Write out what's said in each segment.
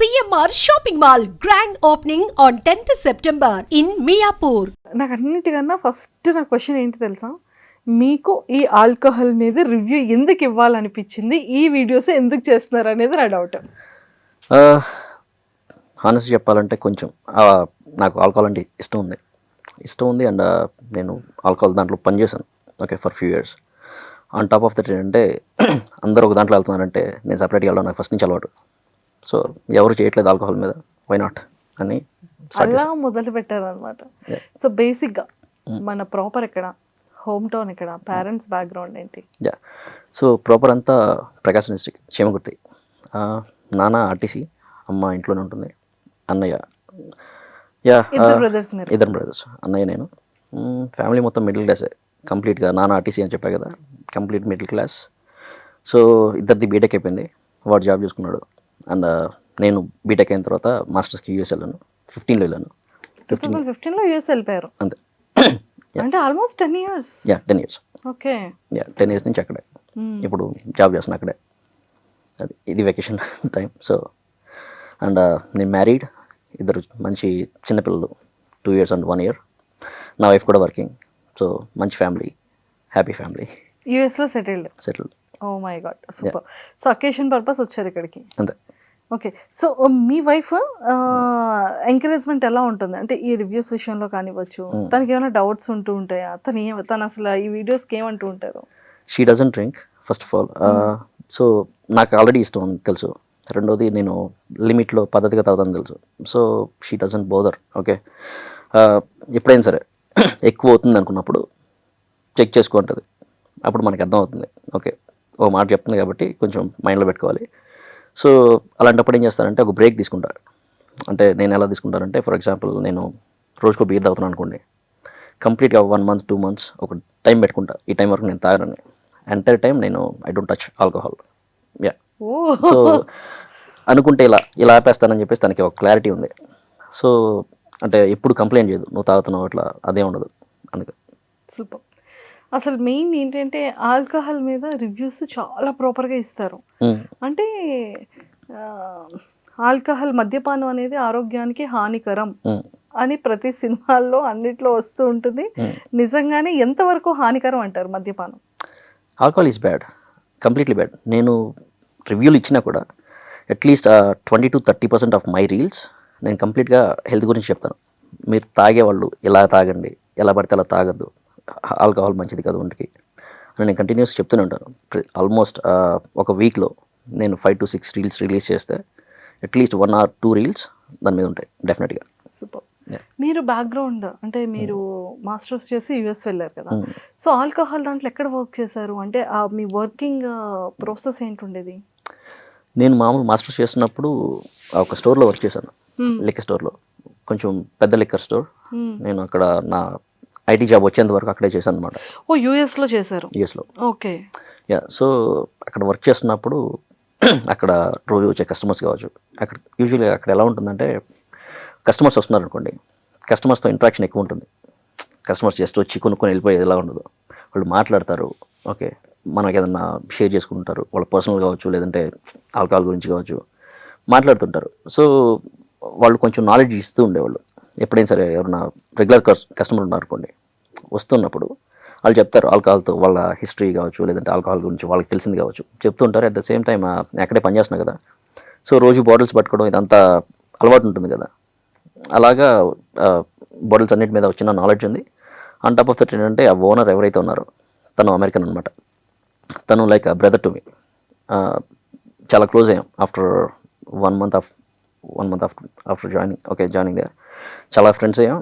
CMR Shopping Mall grand opening on 10th September in Miapur. నాకు అన్నిటికన్నా first నా question ఏంటి తెలుసా? మీకు ఈ ఆల్కహాల్ మీద రివ్యూ ఎందుకు ఇవ్వాలనిపించింది? ఈ వీడియోస్ ఎందుకు చేస్తున్నారు అనేది నా డౌట్ హానెస్ట్ చెప్పాలంటే కొంచెం ఆ, నాకు ఆల్కహాల్ అంటే ఇష్టం ఉంది. ఇష్టం ఉంది అండ్ నేను ఆల్కహాల్ దాంట్లో పనిచేశాను. Okay for few years on top of that ఏంటంటే అందరూ ఒక దాంట్లో వెళ్తున్నారంటే నేను సపరేట్గా వెళ్ళడం నాకు ఫస్ట్ నుంచి అలవాటు. సో ఎవరు చేయట్లేదు ఆల్కహాల్ మీద. వై నాట్ అని అలా మొదలు పెట్టారు అనమాట సో బేసిక్గా మన ప్రాపర్ ఎక్కడ హోమ్ టౌన్ ఎక్కడ పేరెంట్స్ బ్యాక్గ్రౌండ్ ఏంటి? యా సో ప్రాపర్ అంతా ప్రకాశం డిస్ట్రిక్ట్ చేమకుర్తి ఆ, నాన్న ఆర్టీసీ అమ్మ ఇంట్లోనే ఉంటుంది అన్నయ్య. యా ఇద్దరు బ్రదర్స్ ఇద్దరు బ్రదర్స్ అన్నయ్య నేను. ఫ్యామిలీ మొత్తం మిడిల్ క్లాసే కంప్లీట్గా నాన్న ఆర్టీసీ అని చెప్పా కదా. కంప్లీట్ మిడిల్ క్లాస్ సో ఇద్దరిది బీటెక్ అయిపోయింది. వాడు జాబ్ చూసుకున్నాడు. అండ్ నేను బీటెక్ అయిన తర్వాత మాస్టర్స్కి యూఎస్ వెళ్ళాను. ఫిఫ్టీన్లో వెళ్ళాను. టూ థౌసండ్ ఫిఫ్టీన్లో యూఎస్ వెళ్ళిపోయారు. అంతే. అంటే almost ten years. Yeah ten years okay. Yeah ten years నుంచి అక్కడే. ఇప్పుడు జాబ్ చేస్తున్నా అక్కడే. అది ఇది వెకేషన్ టైం సో అండ్ నేను మ్యారీడ్ ఇద్దరు మంచి చిన్నపిల్లలు two years and one year నా వైఫ్ కూడా వర్కింగ్ సో మంచి ఫ్యామిలీ హ్యాపీ ఫ్యామిలీ యూఎస్లో settled settle oh my god super so occasion purpose వచ్చారు ఇక్కడికి. అంతే. ఓకే సో మీ వైఫ్ ఎంకరేజ్మెంట్ ఎలా ఉంటుంది? అంటే ఈ రివ్యూస్ విషయంలో కానివ్వచ్చు తనకి ఏమైనా డౌట్స్ ఉంటూ ఉంటాయా? తను ఏం తను అసలు ఈ వీడియోస్కి ఏమంటూ ఉంటారు? She doesn't drink first of all so నాకు ఆల్రెడీ ఇష్టం తెలుసు. రెండోది నేను లిమిట్లో పద్ధతిగా తాగుతాను తెలుసు. So she doesn't bother okay ఎప్పుడైనా సరే ఎక్కువ అవుతుంది అనుకున్నప్పుడు చెక్ చేసుకుంటుంది అప్పుడు మనకి అర్థం అవుతుంది ఓకే ఓ మాట చెప్తుంది కాబట్టి కొంచెం మైండ్లో పెట్టుకోవాలి. సో అలాంటప్పుడు ఏం చేస్తారంటే ఒక బ్రేక్ తీసుకుంటారు. అంటే నేను ఎలా తీసుకుంటానంటే ఫర్ ఎగ్జాంపుల్ నేను రోజుకో బీర్ తాగుతున్నాను అనుకోండి. కంప్లీట్గా వన్ మంత్ టూ మంత్స్ ఒక టైం పెట్టుకుంటా. ఈ టైం వరకు నేను తాగనని. ఎంటైర్ టైం నేను I don't touch alcohol. Yeah. So అనుకుంటే ఇలా ఇలా ఆపేస్తానని చెప్పేసి తనకి ఒక క్లారిటీ ఉంది. సో అంటే ఎప్పుడు కంప్లైంట్ చేయదు. నువ్వు తాగుతున్నావు అట్లా అదే ఉండదు. అందుకే. సూపర్. అసలు మెయిన్ ఏంటంటే ఆల్కహాల్ మీద రివ్యూస్ చాలా ప్రాపర్గా ఇస్తారు. అంటే ఆల్కహాల్ మద్యపానం అనేది ఆరోగ్యానికి హానికరం. అని ప్రతి సినిమాల్లో అన్నిట్లో వస్తూ ఉంటుంది. నిజంగానే ఎంతవరకు హానికరం అంటారు మద్యపానం? Alcohol is bad. Completely bad. నేను రివ్యూలు ఇచ్చినా కూడా at least twenty to thirty percent of my reels నేను కంప్లీట్గా హెల్త్ గురించి చెప్తాను. మీరు తాగేవాళ్ళు ఎలా తాగండి. ఎలా పడితే అలా తాగద్దు. ఆల్కహాల్ మంచిది కాదు ఒంటికి. అని నేను కంటిన్యూస్ చెప్తూనే ఉంటాను. ఆల్మోస్ట్ ఒక వీక్లో నేను five to six reels release చేస్తే at least one or two reels దాని మీద ఉంటాయి డెఫినెట్గా సూపర్. మీరు బ్యాక్గ్రౌండ్ అంటే మీరు మాస్టర్స్ చేసి యుఎస్ వెళ్ళారు కదా. సో ఆల్కహాల్ దాంట్లో ఎక్కడ వర్క్ చేశారు? అంటే మీ వర్కింగ్ ప్రాసెస్ ఏంటుండేది? నేను మామూలు మాస్టర్స్ చేస్తున్నప్పుడు ఒక స్టోర్లో వర్క్ చేశాను. లిక్కర్ స్టోర్లో కొంచెం పెద్ద లిక్కర్ స్టోర్ Hmm. నేను అక్కడ నా ఐటీ జాబ్ వచ్చేంత వరకు అక్కడే చేశాను అనమాట ఓ యుఎస్లో చేశారు? యూఎస్లో. ఓకే. యా సో అక్కడ వర్క్ చేస్తున్నప్పుడు అక్కడ రోజు వచ్చే కస్టమర్స్ కావచ్చు అక్కడ యూజువల్గా అక్కడ ఎలా ఉంటుందంటే కస్టమర్స్ వస్తున్నారు అనుకోండి కస్టమర్స్తో ఇంట్రాక్షన్ ఎక్కువ ఉంటుంది. కస్టమర్స్ జస్ట్ వచ్చి కొనుక్కొని వెళ్ళిపోయేది ఎలా ఉండదు. వాళ్ళు మాట్లాడతారు ఓకే మనకి ఏదన్నా షేర్ చేసుకుంటారు వాళ్ళ పర్సనల్ కావచ్చు లేదంటే ఆల్కహాల్ గురించి కావచ్చు మాట్లాడుతుంటారు. సో వాళ్ళు కొంచెం నాలెడ్జ్ ఇస్తూ ఉండేవాళ్ళు. ఎప్పుడైనా సరే ఎవరైనా రెగ్యులర్ కస్టమర్ ఉన్నారు అనుకోండి వస్తున్నప్పుడు వాళ్ళు చెప్తారు ఆల్కహాల్తో వాళ్ళ హిస్టరీ కావచ్చు లేదంటే ఆల్కహాల్ గురించి వాళ్ళకి తెలిసింది కావచ్చు చెప్తుంటారు అట్ ద సేమ్ టైం నేను అక్కడే పనిచేస్తున్నా కదా. సో రోజు బాటిల్స్ పట్టుకోవడం ఇదంతా అలవాటు ఉంటుంది కదా. అలాగా బాటిల్స్ అన్నిటి మీద వచ్చిన నాలెడ్జ్ ఉంది. ఆన్ టాప్ ఆఫ్ దట్ ఏంటంటే ఆ ఓనర్ ఎవరైతే ఉన్నారో తను అమెరికన్ అనమాట తను లైక్ బ్రదర్ టు మీ చాలా క్లోజ్ అయ్యాం. After one month of one month after after joining okay joining దగ్గర చాలా ఫ్రెండ్స్ అయ్యాం.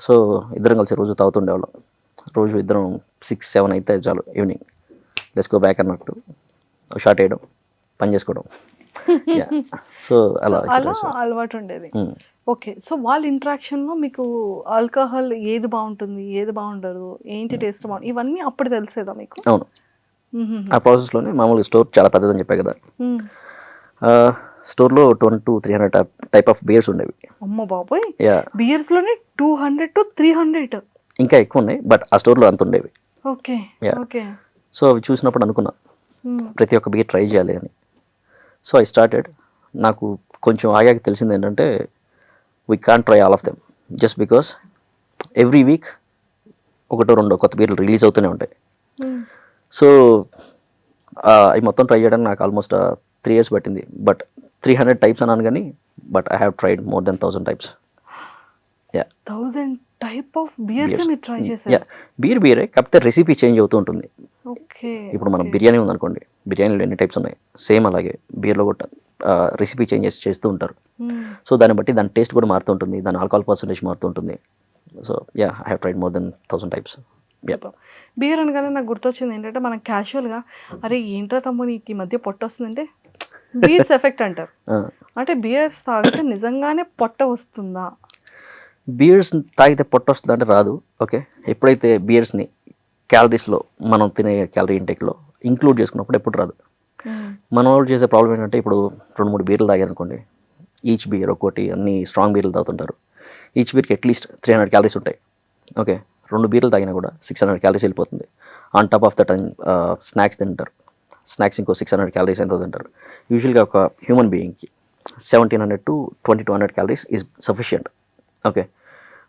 సో ఇద్దరం కలిసి రోజు తాగుతుండేవాళ్ళం. రోజు ఇద్దరం సిక్స్ సెవెన్ అయితే చాలు ఈవినింగ్ లెట్స్ గో బ్యాక్ అన్నట్టు. షార్ట్ వేయడం పని చేసుకోవడం. సో అలా అలా అలవాటు ఉండేది. ఓకే సో వాళ్ళ interaction లో మీకు ఆల్కహాల్ ఏది బాగుంటుంది ఏది బాగుండదు ఏంటి టేస్ట్ బాగుంటుంది ఇవన్నీ అప్పుడు తెలిసేదా మీకు? అవును. ఆ ప్రాసెస్లోనే మామూలుగా స్టోర్ చాలా పెద్దదని చెప్పా కదా. స్టోర్లో twenty to three hundred type of beers ఉండేవి. అమ్మ బాబోయ్. Yeah బియర్స్లోనే two hundred to three hundred. ఇంకా ఎక్కువ ఉన్నాయి బట్ ఆ స్టోర్లో అంత ఉండేవి. Okay Yeah. ఓకే. సో అవి చూసినప్పుడు అనుకున్నా ప్రతి ఒక్క బియర్ ట్రై చేయాలి అని. సో ఐ స్టార్టెడ్ నాకు కొంచెం ఆగాక తెలిసింది ఏంటంటే we can try all of them just because every week ఒకటో రెండో కొత్త బీర్లు రిలీజ్ అవుతూనే ఉంటాయి. సో అవి మొత్తం ట్రై చేయడానికి నాకు ఆల్మోస్ట్ త్రీ ఇయర్స్ పట్టింది. బట్ త్రీ హండ్రెడ్ టైప్స్ అన్నాను కానీ but I have tried more than thousand types yeah thousand type of beers మీరు ట్రై చేశారు? బీర్ బీరే కాకపోతే రెసిపీ చేంజ్ అవుతూ ఉంటుంది. ఓకే ఇప్పుడు మనం బిర్యానీ ఉందనుకోండి బిర్యానీలో ఎన్ని టైప్స్ ఉన్నాయి? సేమ్ అలాగే బీర్లో కూడా రెసిపీ చేంజెస్ చేస్తూ ఉంటారు. సో దాన్ని బట్టి దాని టేస్ట్ కూడా మారుతూ ఉంటుంది దాని ఆల్కహాల్ పర్సంటేజ్ మారుతూ ఉంటుంది. So yeah I have tried more than thousand types yeah beer అనగానే నాకు గుర్తొచ్చింది ఏంటంటే మనం క్యాజువల్గా అరే ఏంట్రా తమ్ముడు నీకు ఈ మధ్య పొట్ట వస్తుందంటే బియర్స్ ఎఫెక్ట్ అంటారు. అంటే బియర్స్ తాగితే నిజంగానే పొట్ట వస్తుందా? బియర్స్ తాగితే పొట్ట వస్తుంది అంటే రాదు. ఓకే? ఎప్పుడైతే బియర్స్ని క్యాలరీస్లో మనం తినే క్యాలరీ ఇంటేక్లో ఇంక్లూడ్ చేసుకున్నప్పుడు ఎప్పుడు రాదు. మన వాళ్ళు చేసే ప్రాబ్లం ఏంటంటే ఇప్పుడు రెండు మూడు బీర్లు తాగారనుకోండి ఈచ్ బీర్ ఒక్కోటి అన్ని స్ట్రాంగ్ బీర్లు తాగుతుంటారు. Each బీర్కి at least three hundred calories ఉంటాయి. ఓకే? రెండు బీర్లు తాగినా కూడా సిక్స్ హండ్రెడ్ క్యాలరీస్ వెళ్ళిపోతుంది. On top of that snacks తింటారు స్నాక్స్ ఇంకో సిక్స్ హండ్రెడ్ క్యాలరీస్ ఎంతో తింటారు. యూజువల్గా ఒక human బీయింగ్కి seventeen hundred to twenty two hundred calories is sufficient okay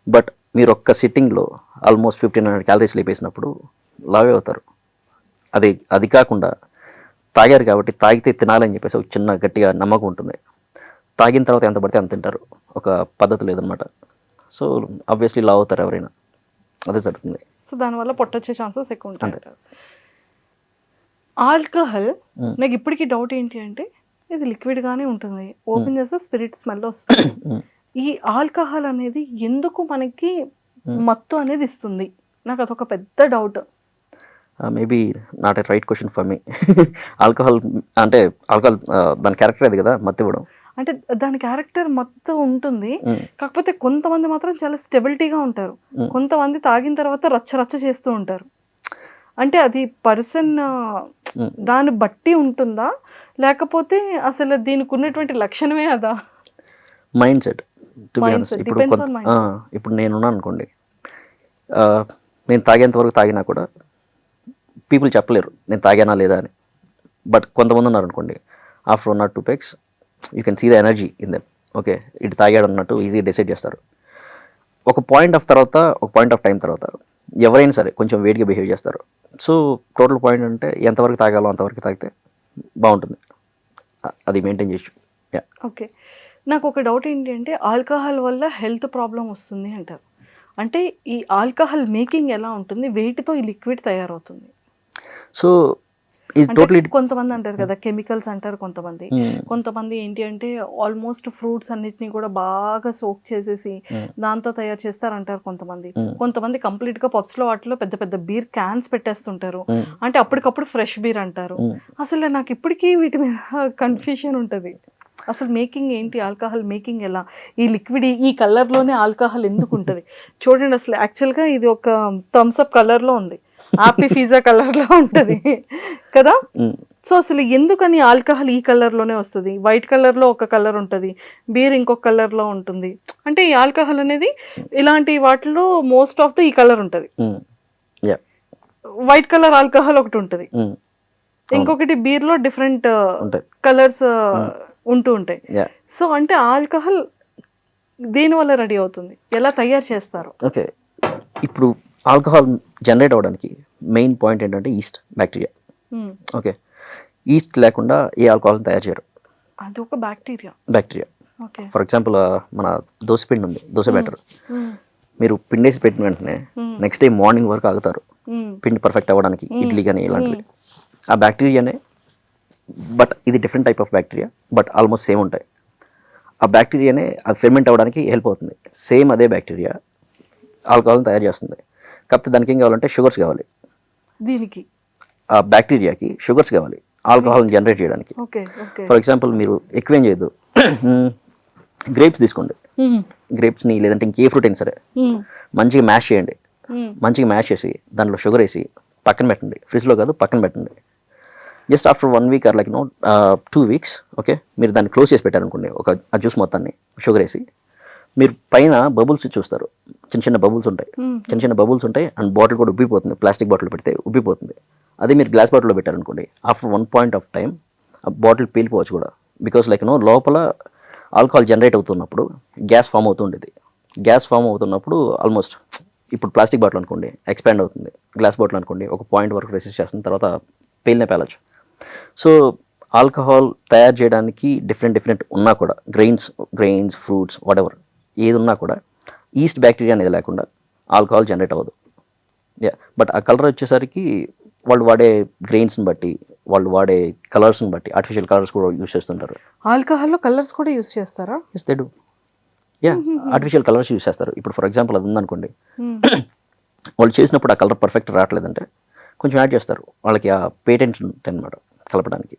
but మీరు ఒక్క సిట్టింగ్లో ఆల్మోస్ట్ ఫిఫ్టీన్ హండ్రెడ్ క్యాలరీస్ లేపేసినప్పుడు లావే అవుతారు. అది అది కాకుండా తాగారు కాబట్టి తాగితే తినాలని చెప్పేసి ఒక చిన్న గట్టిగా నమ్మకం ఉంటుంది. తాగిన తర్వాత ఎంత పడితే అంత తింటారు. ఒక పద్ధతి లేదనమాట సో ఆబ్వియస్లీ లావ్ అవుతారు ఎవరైనా. అదే జరుగుతుంది. సో దానివల్ల పొట్ట వచ్చే ఛాన్సెస్ ఎక్కువ ఉంటాయి. ఆల్కహాల్. నాకు ఇప్పటికీ డౌట్ ఏంటి అంటే ఇది లిక్విడ్ గానే ఉంటుంది. ఓపెన్ చేస్తే స్పిరిట్ స్మెల్ వస్తుంది. ఈ ఆల్కహాల్ అనేది ఎందుకు మనకి మత్తు అనేది ఇస్తుంది? నాకు అదొక పెద్ద doubt maybe not a right question for me alcohol అంటే ఆల్కహాల్ దాని క్యారెక్టర్ అది కదా మత్తి ఇవ్వడం. అంటే దాని క్యారెక్టర్ మత్తు ఉంటుంది. కాకపోతే కొంతమంది మాత్రం చాలా స్టెబిలిటీగా ఉంటారు. కొంతమంది తాగిన తర్వాత రచ్చ రచ్చ చేస్తూ ఉంటారు. అంటే అది పర్సన్. దాన్ని బట్టి ఉంటుందా? లేకపోతే అసలు దీనికి ఉన్నటువంటి లక్షణమే అదా? మైండ్ సెట్ ఇప్పుడు ఇప్పుడు నేనున్నాను అనుకోండి. నేను తాగేంత వరకు తాగినా కూడా పీపుల్ చెప్పలేరు నేను తాగానా లేదా అని. బట్ కొంతమంది ఉన్నారు అనుకోండి after one or two pegs you can see the energy in them okay ఇటు తాగాడు అన్నట్టు ఈజీగా డిసైడ్ చేస్తారు. ఒక పాయింట్ ఆఫ్ తర్వాత ఒక పాయింట్ ఆఫ్ టైం తర్వాత ఎవరైనా సరే కొంచెం వేడిగా బిహేవ్ చేస్తారు. సో టోటల్ పాయింట్ అంటే ఎంతవరకు తాగాలో అంతవరకు తాగితే బాగుంటుంది. అది మెయింటైన్ చేయొచ్చు యా ఓకే నాకు ఒక డౌట్ ఏంటి అంటే ఆల్కహాల్ వల్ల హెల్త్ ప్రాబ్లం వస్తుంది అంటారు. అంటే ఈ ఆల్కహాల్ మేకింగ్ ఎలా ఉంటుంది? వేటితో ఈ లిక్విడ్ తయారవుతుంది. సో ఇది అంటే టోటలీ కొంతమంది అంటారు కదా కెమికల్స్ అంటారు కొంతమంది. కొంతమంది ఏంటి అంటే ఆల్మోస్ట్ ఫ్రూట్స్ అన్నిటిని కూడా బాగా సోక్ చేసేసి దాంతో తయారు చేస్తారంటారు కొంతమంది. కొంతమంది కంప్లీట్గా పబ్స్లో వాటిలో పెద్ద పెద్ద బీర్ క్యాన్స్ పెట్టేస్తుంటారు. అంటే అప్పటికప్పుడు ఫ్రెష్ బీర్ అంటారు. అసలు నాకు ఇప్పటికీ వీటి మీద కన్ఫ్యూషన్ ఉంటుంది. అసలు మేకింగ్ ఏంటి ఆల్కహాల్ మేకింగ్ ఎలా? ఈ లిక్విడ్ ఈ కలర్లోనే ఆల్కహాల్ ఎందుకు ఉంటుంది? చూడండి అసలు యాక్చువల్గా ఇది ఒక థమ్స్ అప్ కలర్లో ఉంది. హ్యాపీ ఫీజా కలర్లో ఉంటుంది. కదా? సో అసలు ఎందుకని ఆల్కహాల్ ఈ కలర్లోనే వస్తుంది? వైట్ కలర్లో ఒక కలర్ ఉంటుంది. బీర్ ఇంకొక కలర్లో ఉంటుంది. అంటే ఈ ఆల్కహాల్ అనేది ఇలాంటి వాటిలో మోస్ట్ ఆఫ్ ద ఈ కలర్ ఉంటుంది. వైట్ కలర్ ఆల్కహాల్ ఒకటి ఉంటుంది. ఇంకొకటి బీర్లో డిఫరెంట్ ఉంటాయి. కలర్స్ ఉంటూ ఉంటాయి. సో అంటే ఆల్కహాల్ దేని వల్ల రెడీ అవుతుంది? ఎలా తయారు చేస్తారు? ఓకే. ఇప్పుడు ఆల్కహాల్ జనరేట్ అవ్వడానికి మెయిన్ పాయింట్ ఏంటంటే ఈస్ట్ బ్యాక్టీరియా. ఓకే. ఈస్ట్ లేకుండా ఏ ఆల్కహాల్ని తయారు చేయరు. అది ఒక బ్యాక్టీరియా. బ్యాక్టీరియా ఫర్ ఎగ్జాంపుల్ మన దోశ పిండి ఉంది దోశ బ్యాటర్. మీరు పిండేసి పెట్టిన వెంటనే. నెక్స్ట్ డే మార్నింగ్ వరకు ఆగుతారు. పిండి పర్ఫెక్ట్ అవ్వడానికి ఇడ్లీ కానీ ఇలాంటివి. ఆ బ్యాక్టీరియానే బట్ ఇది different type of bacteria but almost same ఉంటాయి. ఆ బ్యాక్టీరియానే అది ఫెర్మెంట్ అవ్వడానికి హెల్ప్ అవుతుంది. సేమ్ అదే బ్యాక్టీరియా ఆల్కహాల్ని తయారు చేస్తుంది. కాకపోతే దానికి ఏం కావాలంటే షుగర్స్ కావాలి. దీనికి? ఆ బ్యాక్టీరియాకి షుగర్స్ కావాలి. ఆల్కహాల్ని జనరేట్ చేయడానికి. ఫర్ ఎగ్జాంపుల్ మీరు ఎక్కువేం చేయొద్దు. గ్రేప్స్ తీసుకోండి. గ్రేప్స్ని లేదంటే ఇంకే ఫ్రూట్ అయినా సరే. మంచిగా మ్యాష్ చేయండి. మంచిగా మ్యాష్ చేసి దాంట్లో షుగర్ వేసి పక్కన పెట్టండి. ఫ్రిడ్జ్లో కాదు పక్కన పెట్టండి. Just after one week or like no two weeks okay మీరు దాన్ని క్లోజ్ చేసి పెట్టారనుకోండి ఒక ఆ జ్యూస్ మొత్తాన్ని షుగర్ వేసి. మీరు పైన బబుల్స్ చూస్తారు. చిన్న చిన్న బబుల్స్ ఉంటాయి. చిన్న చిన్న బబుల్స్ ఉంటాయి అండ్ బాటిల్ కూడా ఉబ్బిపోతుంది. ప్లాస్టిక్ బాటిల్ పెడితే ఉబ్బిపోతుంది. అదే మీరు గ్లాస్ బాటిల్లో పెట్టారనుకోండి after one point of time ఆ బాటిల్ పేలిపోవచ్చు కూడా. బికాస్ లైక్ నో లోపల ఆల్కహాల్ జనరేట్ అవుతున్నప్పుడు గ్యాస్ ఫామ్ అవుతుండేది గ్యాస్ ఫామ్ అవుతున్నప్పుడు ఆల్మోస్ట్ ఇప్పుడు ప్లాస్టిక్ బాటిల్ అనుకోండి ఎక్స్పాండ్ అవుతుంది. గ్లాస్ బాటిల్ అనుకోండి ఒక పాయింట్ వరకు రెసిస్ట్ చేస్తుంది తర్వాత పేలినే పేలచ్చు సో ఆల్కహాల్ తయారు చేయడానికి డిఫరెంట్ డిఫరెంట్ ఉన్నా కూడా గ్రెయిన్స్ గ్రెయిన్స్ ఫ్రూట్స్ వాటెవర్ ఏది ఉన్నా కూడా ఈస్ట్ బ్యాక్టీరియా అనేది లేకుండా ఆల్కహాల్ జనరేట్ అవ్వదు. యా బట్ ఆ కలర్ వచ్చేసరికి వాళ్ళు వాడే గ్రెయిన్స్ని బట్టి వాళ్ళు వాడే కలర్స్ని బట్టి ఆర్టిఫిషియల్ కలర్స్ కూడా యూస్ చేస్తుంటారు. ఆల్కహాల్లో కలర్స్ కూడా యూస్ చేస్తారా? Yes they do yeah artificial colours use చేస్తారు. ఇప్పుడు ఫర్ ఎగ్జాంపుల్ అది ఉందనుకోండి. Hmm. వాళ్ళు చేసినప్పుడు ఆ కలర్ పర్ఫెక్ట్ రావట్లేదంటే కొంచెం యాడ్ చేస్తారు. వాళ్ళకి ఆ పేటెంట్స్ ఉంటాయి అనమాట కలపడానికి